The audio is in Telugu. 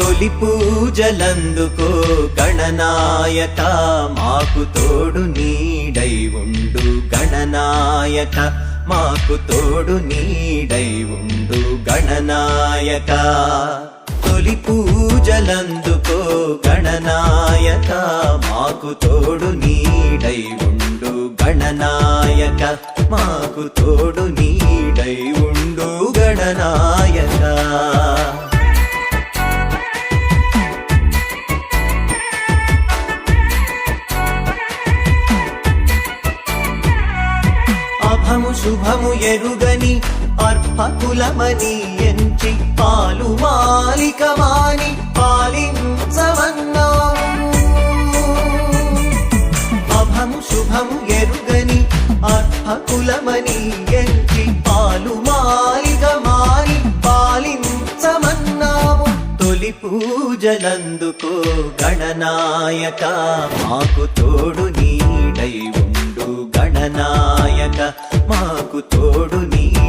తొలి పూజలందుకో గణనాయక మాకు తోడు నీడై ఉండు గణనాయక మాకు తోడు నీడై ఉండు గణనాయక. తొలి పూజలందుకో గణనాయక మాకు తోడు నీడై ఉండు గణనాయక మాకు తోడు నీడై ఉండు గణనా శుభము శుభము ఎరుగని అర్హకులమని ఎంచి పాలు మాలికమాని పాలించవన్నాము అభము శుభము ఎరుగని అర్హకులమని ఎంచి పాలు మాలికమాని పాలించమన్నాము తొలి పూజలందుకో గణనాయక మాకు తోడు నీడై ఉండు గణనా తోడు నీ